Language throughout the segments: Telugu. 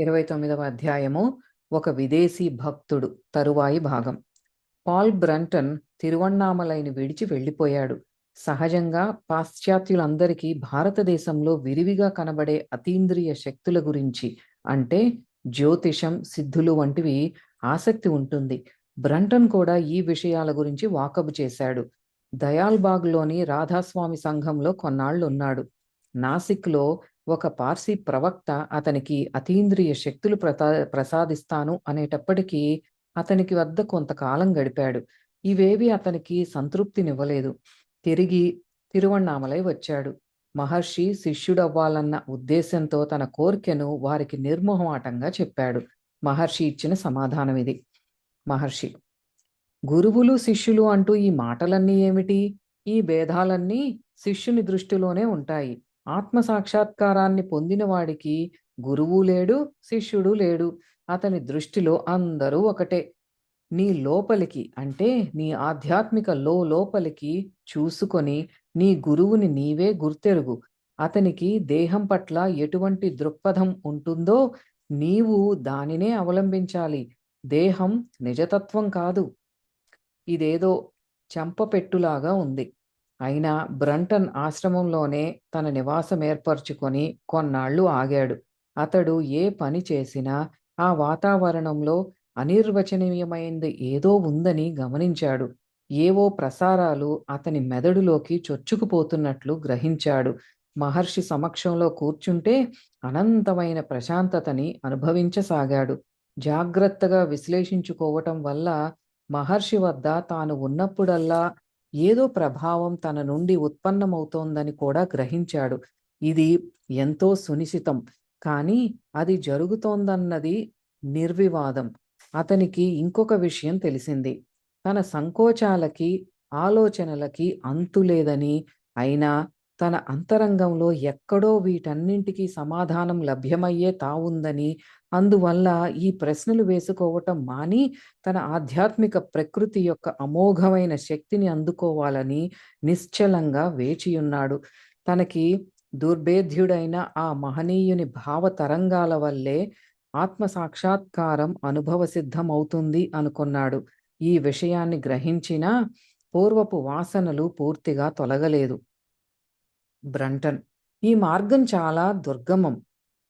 ఇరవై తొమ్మిదవ అధ్యాయము ఒక విదేశీ భక్తుడు తరువాయి భాగం. పాల్ బ్రంటన్ తిరువన్నామలైని విడిచి వెళ్ళిపోయాడు. సహజంగా పాశ్చాత్యులందరికీ భారతదేశంలో విరివిగా కనబడే అతీంద్రియ శక్తుల గురించి అంటే జ్యోతిషం సిద్ధులు వంటివి ఆసక్తి ఉంటుంది. బ్రంటన్ కూడా ఈ విషయాల గురించి వాకబు చేశాడు. దయాల్బాగ్లోని రాధాస్వామి సంఘంలో కొన్నాళ్ళు ఉన్నాడు నాసిక్లో ఒక పార్సీ ప్రవక్త అతనికి అతీంద్రియ శక్తులు ప్రతా ప్రసాదిస్తాను అనేటప్పటికీ అతనికి వద్ద కొంతకాలం గడిపాడు. ఇవేవి అతనికి సంతృప్తినివ్వలేదు. తిరిగి తిరువణ్ణామలై వచ్చాడు. మహర్షి శిష్యుడవ్వాలన్న ఉద్దేశంతో తన కోరికను వారికి నిర్మోహమాటంగా చెప్పాడు. మహర్షి ఇచ్చిన సమాధానం ఇది మహర్షి గురువులు శిష్యులు అంటూ ఈ మాటలన్నీ ఏమిటి? ఈ భేదాలన్నీ శిష్యుని దృష్టిలోనే ఉంటాయి. ఆత్మ సాక్షాత్కారాన్ని పొందిన వాడికి గురువు లేడు శిష్యుడు లేడు. అతని దృష్టిలో అందరూ ఒకటే. నీ లోపలికి అంటే నీ ఆధ్యాత్మిక లో లోపలికి చూసుకొని నీ గురువుని నీవే గుర్తెరుగు. అతనికి దేహం పట్ల ఎటువంటి దృక్పథం ఉంటుందో నీవు దానినే అవలంబించాలి. దేహం నిజతత్వం కాదు. ఇదేదో చెంపపెట్టులాగా ఉంది. అయినా బ్రంటన్ ఆశ్రమంలోనే తన నివాసం ఏర్పరచుకొని కొన్నాళ్ళు ఆగాడు. అతడు ఏ పని చేసినా ఆ వాతావరణంలో అనిర్వచనీయమైంది ఏదో ఉందని గమనించాడు. ఏవో ప్రసారాలు అతని మెదడులోకి చొచ్చుకుపోతున్నట్లు గ్రహించాడు. మహర్షి సమక్షంలో కూర్చుంటే అనంతమైన ప్రశాంతతని అనుభవించసాగాడు. జాగ్రత్తగా విశ్లేషించుకోవటం వల్ల మహర్షి వద్ద తాను ఉన్నప్పుడల్లా ఏదో ప్రభావం తన నుండి ఉత్పన్నమవుతోందని కూడా గ్రహించాడు. ఇది ఎంతో సునిశితం కానీ అది జరుగుతోందన్నది నిర్వివాదం. అతనికి ఇంకొక విషయం తెలిసింది. తన సంకోచాలకి ఆలోచనలకి అంతులేదని అయినా తన అంతరంగంలో ఎక్కడో వీటన్నింటికి సమాధానం లభ్యమయ్యే తావుందని అందువల్ల ఈ ప్రశ్నలు వేసుకోవటం మాని తన ఆధ్యాత్మిక ప్రకృతి యొక్క అమోఘమైన శక్తిని అందుకోవాలని నిశ్చలంగా వేచియున్నాడు. తనకి దుర్భేద్యుడైన ఆ మహనీయుని భావ తరంగాల వల్లే ఆత్మ సాక్షాత్కారం అనుభవ సిద్ధమవుతుంది అనుకున్నాడు. ఈ విషయాన్ని గ్రహించిన పూర్వపు వాసనలు పూర్తిగా తొలగలేదు. బ్రంటన్ ఈ మార్గం చాలా దుర్గమం.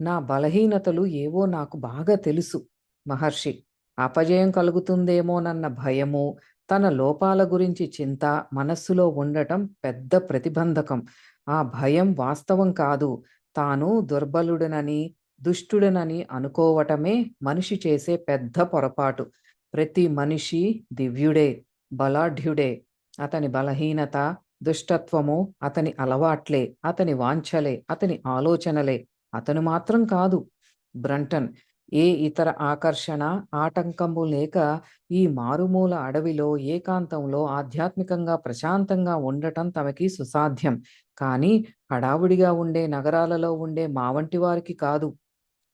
నా బలహీనతలు ఏవో నాకు బాగా తెలుసు. మహర్షి అపజయం కలుగుతుందేమోనన్న భయము తన లోపాల గురించి చింత మనస్సులో ఉండటం పెద్ద ప్రతిబంధకం. ఆ భయం వాస్తవం కాదు. తాను దుర్బలుడనని దుష్టుడనని అనుకోవటమే మనిషి చేసే పెద్ద పొరపాటు. ప్రతి మనిషి దివ్యుడే బలాఢ్యుడే. అతని బలహీనత దుష్టత్వము అతని అలవాట్లే అతని వాంఛలే అతని ఆలోచనలే. అతను మాత్రం కాదు. బ్రంటన్ ఏ ఇతర ఆకర్షణ ఆటంకము లేక ఈ మారుమూల అడవిలో ఏకాంతంలో ఆధ్యాత్మికంగా ప్రశాంతంగా ఉండటం తమకి సుసాధ్యం. కానీ హడావుడిగా ఉండే నగరాలలో ఉండే మావంటి వారికి కాదు.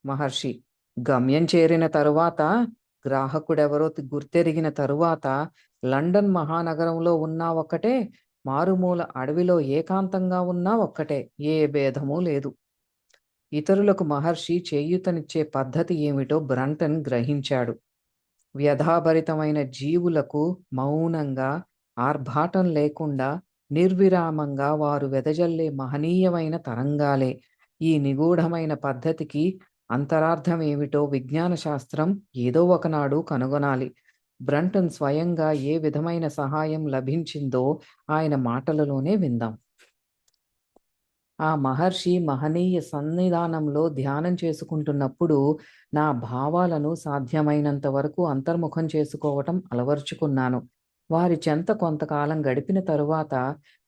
మహర్షి గమ్యం చేరిన తరువాత గ్రాహకుడెవరో గుర్తెరిగిన తరువాత లండన్ మహానగరంలో ఉన్నా ఒక్కటే మారుమూల అడవిలో ఏకాంతంగా ఉన్నా ఒక్కటే ఏ భేదమూ లేదు. ఇతరులకు మహర్షి చేయూతనిచ్చే పద్ధతి ఏమిటో బ్రంటన్ గ్రహించాడు. వ్యధాభరితమైన జీవులకు మౌనంగా ఆర్భాటం లేకుండా నిర్విరామంగా వారు వెదజల్లే మహనీయమైన తరంగాలే. ఈ నిగూఢమైన పద్ధతికి అంతరార్థం ఏమిటో విజ్ఞాన శాస్త్రం ఏదో ఒకనాడు కనుగొనాలి. బ్రంటన్ స్వయంగా ఏ విధమైన సహాయం లభించిందో ఆయన మాటలలోనే విందాం. ఆ మహర్షి మహనీయ సన్నిధానంలో ధ్యానం చేసుకుంటున్నప్పుడు నా భావాలను సాధ్యమైనంత వరకు అంతర్ముఖం చేసుకోవటం అలవర్చుకున్నాను. వారి చెంత కొంతకాలం గడిపిన తరువాత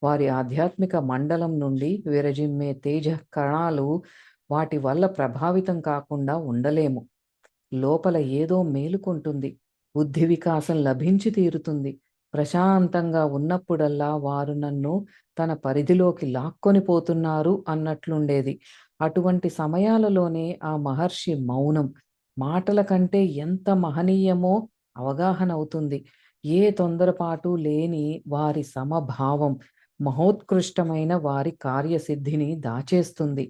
వారి ఆధ్యాత్మిక మండలం నుండి విరజిమ్మే తేజ కణాలు వాటి వల్ల ప్రభావితం కాకుండా ఉండలేము. లోపల ఏదో మేలుకుంటుంది. బుద్ధి వికాసం లభించి తీరుతుంది. ప్రశాంతంగా ఉన్నప్పుడల్లా వారు నన్ను తన పరిధిలోకి లాక్కొని పోతున్నారు అన్నట్లుండేది. అటువంటి సమయాలలోనే ఆ మహర్షి మౌనం మాటల కంటే ఎంత మహనీయమో అవగాహన అవుతుంది. ఏ తొందరపాటు లేని వారి సమభావం మహోత్కృష్టమైన వారి కార్యసిద్ధిని దాచేస్తుంది.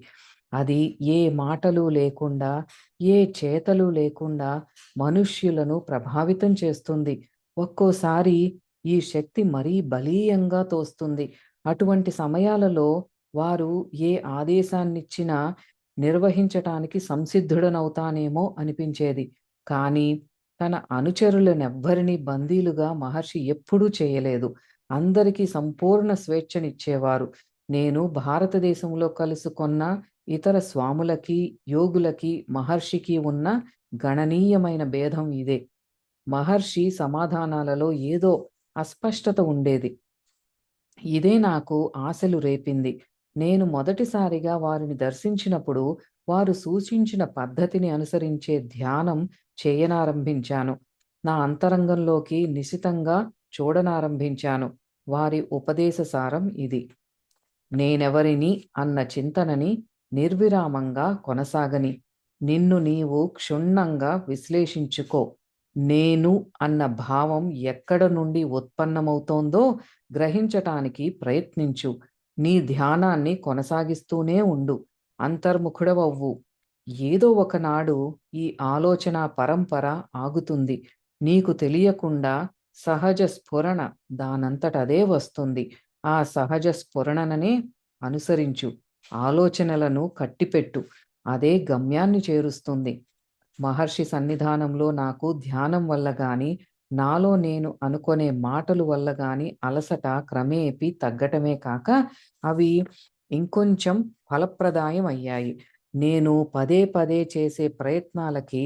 అది ఏ మాటలు లేకుండా ఏ చేతలు లేకుండా మనుష్యులను ప్రభావితం చేస్తుంది. ఒక్కోసారి ఈ శక్తి మరీ బలీయంగా తోస్తుంది. అటువంటి సమయాలలో వారు ఏ ఆదేశాన్నిచ్చినా నిర్వహించటానికి సంసిద్ధుడనవుతానేమో అనిపించేది. కానీ తన అనుచరులనెవ్వరినీ బందీలుగా మహర్షి ఎప్పుడూ చేయలేదు. అందరికీ సంపూర్ణ స్వేచ్ఛనిచ్చేవారు. నేను భారతదేశంలో కలుసుకొన్న ఇతర స్వాములకి యోగులకి మహర్షికి ఉన్న గణనీయమైన భేదం ఇదే. మహర్షి సమాధానాలలో ఏదో అస్పష్టత ఉండేది. ఇదే నాకు ఆశలు రేపింది. నేను మొదటిసారిగా వారిని దర్శించినప్పుడు వారు సూచించిన పద్ధతిని అనుసరించే ధ్యానం చేయనారంభించాను. నా అంతరంగంలోకి నిశితంగా చూడనారంభించాను. వారి ఉపదేశ సారం ఇది. నేనెవరిని అన్న చింతనని నిర్విరామంగా కొనసాగని. నిన్ను నీవు క్షుణ్ణంగా విశ్లేషించుకో. నేను అన్న భావం ఎక్కడ నుండి ఉత్పన్నమవుతోందో గ్రహించటానికి ప్రయత్నించు. నీ ధ్యానాన్ని కొనసాగిస్తూనే ఉండు. అంతర్ముఖుడవవ్వు. ఏదో ఒకనాడు ఈ ఆలోచన పరంపర ఆగుతుంది. నీకు తెలియకుండా సహజ స్ఫురణ దానంతటదే వస్తుంది. ఆ సహజ స్ఫురణననే అనుసరించు. ఆలోచనలను కట్టిపెట్టు. అదే గమ్యాన్ని చేరుస్తుంది. మహర్షి సన్నిధానంలో నాకు ధ్యానం వల్ల గాని నాలో నేను అనుకునే మాటలు వల్ల గాని అలసట క్రమేపీ తగ్గటమే కాక అవి ఇంకొంచెం ఫలప్రదాయం అయ్యాయి. నేను పదే పదే చేసే ప్రయత్నాలకి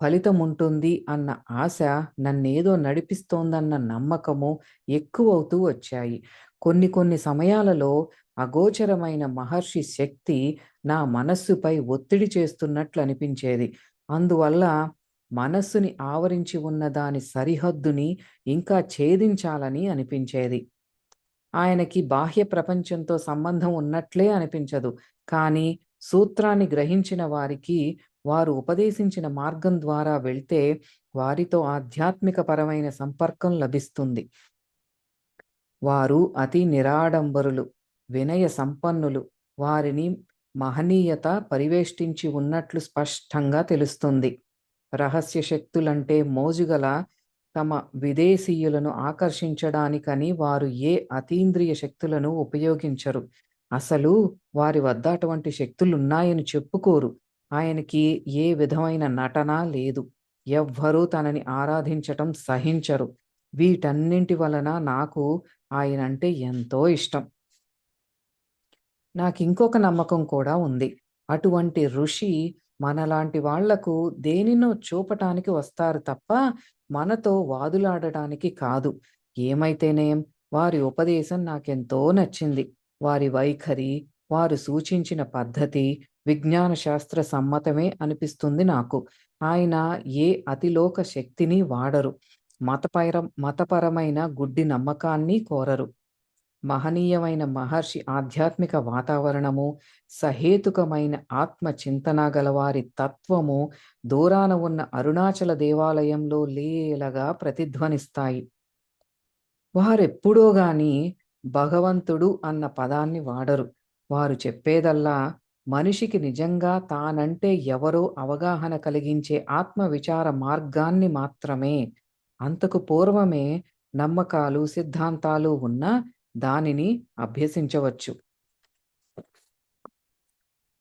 ఫలితం ఉంటుంది అన్న ఆశ నన్నేదో నడిపిస్తోందన్న నమ్మకము ఎక్కువవుతూ వచ్చాయి. కొన్ని కొన్ని సమయాలలో అగోచరమైన మహర్షి శక్తి నా మనస్సుపై ఒత్తిడి చేస్తున్నట్లు అనిపించేది అందువల్ల మనస్సుని ఆవరించి ఉన్న దాని సరిహద్దుని ఇంకా ఛేదించాలని అనిపించేది. ఆయనకి బాహ్య ప్రపంచంతో సంబంధం ఉన్నట్లే అనిపించదు. కానీ సూత్రాన్ని గ్రహించిన వారికి వారు ఉపదేశించిన మార్గం ద్వారా వెళ్తే వారితో ఆధ్యాత్మిక పరమైన సంపర్కం లభిస్తుంది. వారు అతి నిరాడంబరులు వినయ సంపన్నులు. వారిని మహనీయత పరివేష్టించి ఉన్నట్లు స్పష్టంగా తెలుస్తుంది. రహస్య శక్తులంటే మోజుగల తమ విదేశీయులను ఆకర్షించడానికని వారు ఏ అతీంద్రియ శక్తులను ఉపయోగించరు. అసలు వారి వద్ద అటువంటి శక్తులున్నాయని చెప్పుకోరు. ఆయనకి ఏ విధమైన నటన లేదు. ఎవ్వరూ తనని ఆరాధించటం సహించరు. వీటన్నింటి వలన నాకు ఆయనంటే ఎంతో ఇష్టం. నాకు ఇంకొక నమ్మకం కూడా ఉంది. అటువంటి ఋషి మనలాంటి వాళ్ళకు దేనినో చూపటానికి వస్తారు తప్ప మనతో వాదులాడటానికి కాదు. ఏమైతేనేం వారి ఉపదేశం నాకెంతో నచ్చింది. వారి వైఖరి వారు సూచించిన పద్ధతి విజ్ఞాన శాస్త్ర సమ్మతమే అనిపిస్తుంది నాకు. ఆయన ఏ అతిలోక శక్తిని వాడరు. మతపర మతపరమైన గుడ్డి నమ్మకాన్ని కోరరు. మహనీయమైన మహర్షి ఆధ్యాత్మిక వాతావరణము సహేతుకమైన ఆత్మ చింతన గలవారి తత్వము దూరాన ఉన్న అరుణాచల దేవాలయంలో లీలగా ప్రతిధ్వనిస్తాయి. వారెప్పుడో గాని భగవంతుడు అన్న పదాన్ని వాడరు. వారు చెప్పేదల్లా మనిషికి నిజంగా తానంటే ఎవరో అవగాహన కలిగించే ఆత్మ విచార మార్గాన్ని మాత్రమే. అంతకు పూర్వమే నమ్మకాలు సిద్ధాంతాలు ఉన్న దానిని అభ్యసించవచ్చు.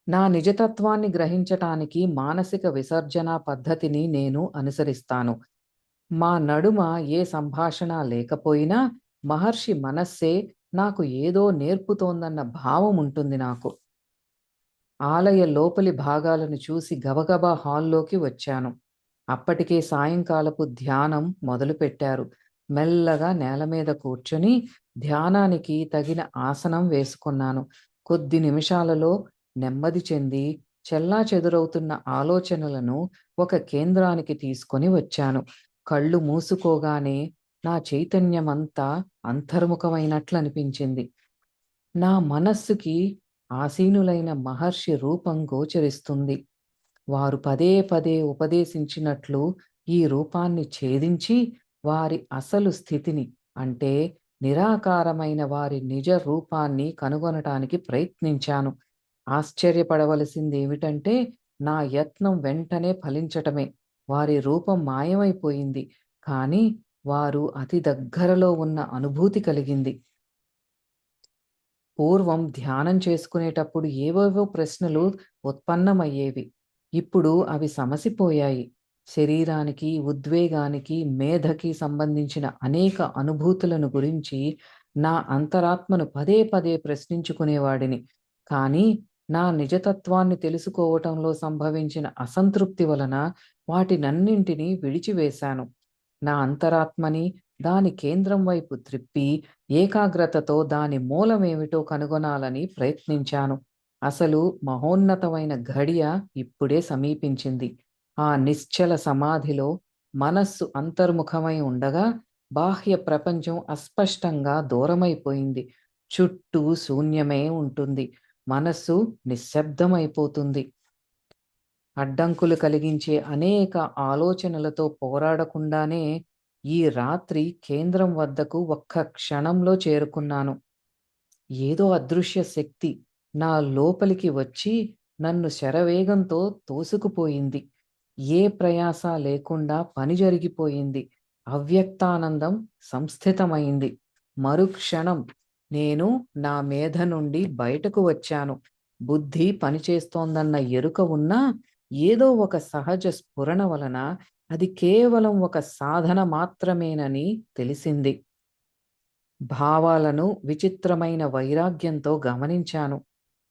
నా నిజతత్వాన్ని గ్రహించటానికి మానసిక విసర్జన పద్ధతిని నేను అనుసరిస్తాను. మా నడుమ ఏ సంభాషణ లేకపోయినా మహర్షి మనస్సే నాకు ఏదో నేర్పుతోందన్న భావం ఉంటుంది నాకు. ఆలయ లోపలి భాగాలను చూసి గబగబా హాల్లోకి వచ్చాను. అప్పటికే సాయంకాలపు ధ్యానం మొదలుపెట్టారు. మెల్లగా నేల మీద కూర్చొని ధ్యానానికి తగిన ఆసనం వేసుకున్నాను. కొద్ది నిమిషాలలో నెమ్మది చెంది చెల్లా చెదురవుతున్న ఆలోచనలను ఒక కేంద్రానికి తీసుకొని వచ్చాను. కళ్ళు మూసుకోగానే నా చైతన్యమంతా అంతర్ముఖమైనట్లు అనిపించింది నా మనస్సుకి ఆసీనులైన మహర్షి రూపం గోచరిస్తుంది. వారు పదే పదే ఉపదేశించినట్లు ఈ రూపాన్ని ఛేదించి వారి అసలు స్థితిని అంటే నిరాకారమైన వారి నిజ రూపాన్ని కనుగొనటానికి ప్రయత్నించాను. ఆశ్చర్యపడవలసింది ఏమిటంటే నా యత్నం వెంటనే ఫలించటమే. వారి రూపం మాయమైపోయింది కానీ వారు అతి దగ్గరలో ఉన్న అనుభూతి కలిగింది. పూర్వం ధ్యానం చేసుకునేటప్పుడు ఏవేవో ప్రశ్నలు ఉత్పన్నమయ్యేవి. ఇప్పుడు అవి సమసిపోయాయి. శరీరానికి ఉద్వేగానికి మేధకి సంబంధించిన అనేక అనుభూతులను గురించి నా అంతరాత్మను పదే పదే ప్రశ్నించుకునేవాడిని. కానీ నా నిజతత్వాన్ని తెలుసుకోవటంలో సంభవించిన అసంతృప్తి వలన వాటినన్నింటినీ విడిచివేశాను. నా అంతరాత్మని దాని కేంద్రం వైపు త్రిప్పి ఏకాగ్రతతో దాని మూలమేమిటో కనుగొనాలని ప్రయత్నించాను. అసలు మహోన్నతమైన ఘడియ ఇప్పుడే సమీపించింది. ఆ నిశ్చల సమాధిలో మనస్సు అంతర్ముఖమై ఉండగా బాహ్య ప్రపంచం అస్పష్టంగా దూరమైపోయింది. చుట్టూ శూన్యమే ఉంటుంది. మనస్సు నిశ్శబ్దమైపోతుంది. అడ్డంకులు కలిగించే అనేక ఆలోచనలతో పోరాడకుండానే ఈ రాత్రి కేంద్రం వద్దకు ఒక్క క్షణంలో చేరుకున్నాను. ఏదో అదృశ్య శక్తి నా లోపలికి వచ్చి నన్ను శరవేగంతో తోసుకుపోయింది. ఏ ప్రయాస లేకుండా పని జరిగిపోయింది. అవ్యక్తానందం సంస్థితమైంది. మరుక్షణం నేను నా మేధ నుండి బయటకు వచ్చాను. బుద్ధి పనిచేస్తోందన్న ఎరుక ఉన్నా ఏదో ఒక సహజ స్ఫురణ వలన అది కేవలం ఒక సాధన మాత్రమేనని తెలిసింది. భావాలను విచిత్రమైన వైరాగ్యంతో గమనించాను.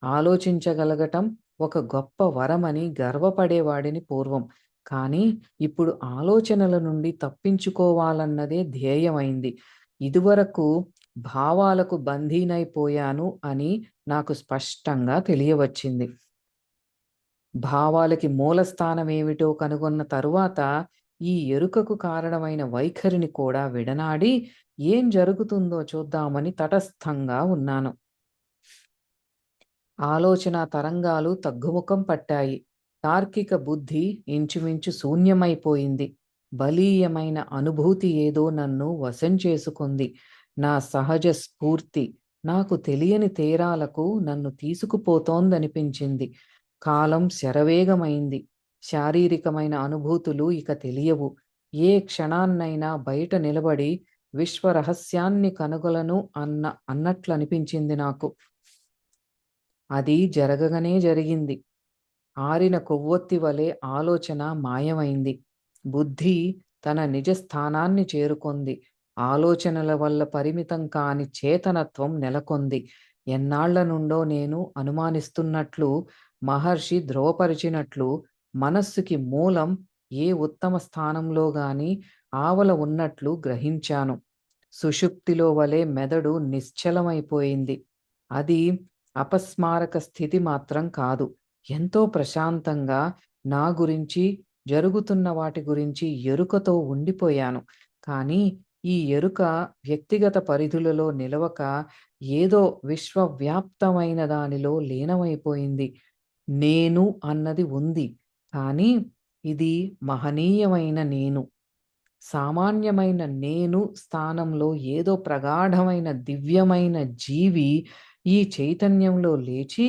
ఆలోచించగలగటం ఒక గొప్ప వరమని గర్వపడేవాడిని పూర్వం. కానీ ఇప్పుడు ఆలోచనల నుండి తప్పించుకోవాలన్నదే ధ్యేయమైంది. ఇదివరకు భావాలకు బంధీనైపోయాను అని నాకు స్పష్టంగా తెలియవచ్చింది. భావాలకి మూలస్థానం ఏమిటో కనుగొన్న తరువాత ఈ ఎరుకకు కారణమైన వైఖరిని కూడా విడనాడి ఏం జరుగుతుందో చూద్దామని తటస్థంగా ఉన్నాను. ఆలోచన తరంగాలు తగ్గుముఖం పట్టాయి. తార్కిక బుద్ధి ఇంచుమించు శూన్యమైపోయింది. బలీయమైన అనుభూతి ఏదో నన్ను వశం చేసుకుంది. నా సహజ స్ఫూర్తి నాకు తెలియని తీరాలకు నన్ను తీసుకుపోతోందనిపించింది. కాలం శరవేగమైంది. శారీరకమైన అనుభూతులు ఇక తెలియవు. ఏ క్షణాన్నైనా బయట నిలబడి విశ్వ రహస్యాన్ని కనుగొలను అన్న అన్నట్లు అనిపించింది నాకు. అది జరగగానే జరిగింది. ఆరిన కొవ్వొత్తి వలె ఆలోచన మాయమైంది. బుద్ధి తన నిజ స్థానాన్ని చేరుకొంది. ఆలోచనల వల్ల పరిమితం కాని చేతనత్వం నెలకొంది. ఎన్నాళ్ళ నుండో నేను అనుమానిస్తున్నట్లు మహర్షి ధ్రువపరిచినట్లు మనస్సుకి మూలం ఏ ఉత్తమ స్థానంలో గాని ఆవల ఉన్నట్లు గ్రహించాను. సుషుప్తిలో వలె మెదడు నిశ్చలమైపోయింది. అది అపస్మారక స్థితి మాత్రం కాదు. ఎంతో ప్రశాంతంగా నా గురించి జరుగుతున్న వాటి గురించి ఎరుకతో ఉండిపోయాను. కానీ ఈ ఎరుక వ్యక్తిగత పరిధులలో నిలవక ఏదో విశ్వవ్యాప్తమైన దానిలో లీనమైపోయింది. నేను అన్నది ఉంది. కానీ ఇది మహనీయమైన నేను. సామాన్యమైన నేను స్థానంలో ఏదో ప్రగాఢమైన దివ్యమైన జీవి ఈ చైతన్యంలో లేచి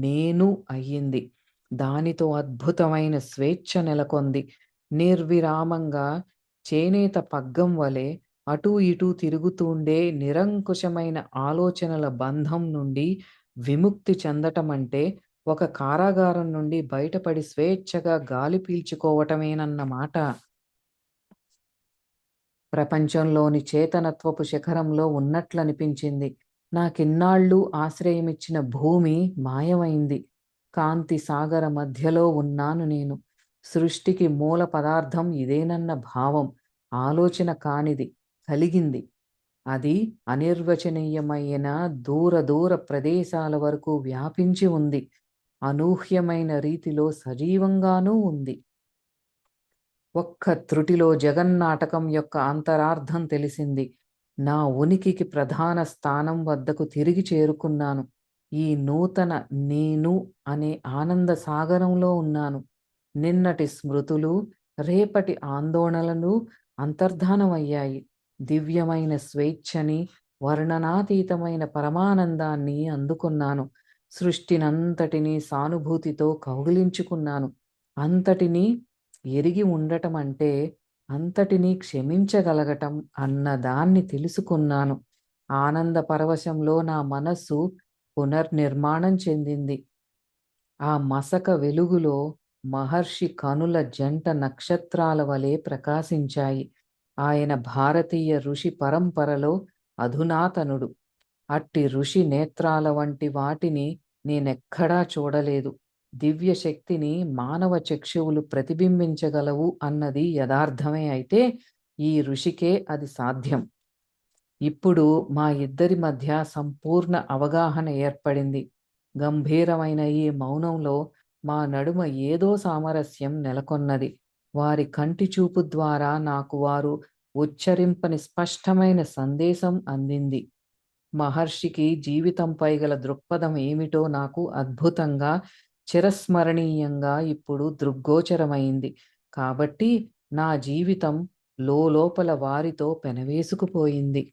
నేను అయ్యింది. దానితో అద్భుతమైన స్వేచ్ఛ నెలకొంది. నిర్విరామంగా చేనేత పగ్గం వలె అటూ ఇటూ తిరుగుతుండే నిరంకుశమైన ఆలోచనల బంధం నుండి విముక్తి చెందటం అంటే ఒక కారాగారం నుండి బయటపడి స్వేచ్ఛగా గాలి పీల్చుకోవటమేనన్నమాట ప్రపంచంలోని చేతనత్వపు శిఖరంలో ఉన్నట్లనిపించింది. నాకిన్నాళ్ళు ఆశ్రయమిచ్చిన భూమి మాయమైంది. కాంతి సాగర మధ్యలో ఉన్నాను నేను. సృష్టికి మూల పదార్థం ఇదేనన్న భావం ఆలోచన కానిది కలిగింది. అది అనిర్వచనీయమైన దూర దూర ప్రదేశాల వరకు వ్యాపించి ఉంది. అనూహ్యమైన రీతిలో సజీవంగానూ ఉంది. ఒక్క త్రుటిలో జగన్నాటకం యొక్క అంతరార్థం తెలిసింది. నా ఉనికికి ప్రధాన స్థానం వద్దకు తిరిగి చేరుకున్నాను. ఈ నూతన నేను అనే ఆనంద సాగరంలో ఉన్నాను. నిన్నటి స్మృతులు రేపటి ఆందోళనలు అంతర్ధానమయ్యాయి. దివ్యమైన స్వేచ్ఛని వర్ణనాతీతమైన పరమానందాన్ని అందుకున్నాను. సృష్టినంతటినీ సానుభూతితో కౌగిలించుకున్నాను. అంతటినీ ఎరిగి ఉండటం అంటే, అంతటినీ క్షమించగలగటం అన్నదాన్ని తెలుసుకున్నాను. ఆనంద పరవశంలో నా మనస్సు పునర్నిర్మాణం చెందింది. ఆ మసక వెలుగులో మహర్షి కనుల జంట నక్షత్రాల వలె ప్రకాశించాయి. ఆయన భారతీయ ఋషి పరంపరలో అధునాతనుడు. అట్టి ఋషి నేత్రాల వంటి వాటిని నేనెక్కడా చూడలేదు. దివ్య శక్తిని మానవ చక్షువులు ప్రతిబింబించగలవు అన్నది యదార్థమే అయితే, ఈ ఋషికే అది సాధ్యం. ఇప్పుడు మా ఇద్దరి మధ్య సంపూర్ణ అవగాహన ఏర్పడింది. గంభీరమైన ఈ మౌనంలో మా నడుమ ఏదో సామరస్యం నెలకొన్నది. వారి కంటి చూపు ద్వారా నాకు వారు ఉచ్చరింపని స్పష్టమైన సందేశం అందింది. మహర్షికి జీవితంపై గల దృక్పథం ఏమిటో నాకు అద్భుతంగా, చిరస్మరణీయంగా ఇప్పుడు దృగ్గోచరమైంది. కాబట్టి నా జీవితం లోలోపల వారితో పెనవేసుకుపోయింది.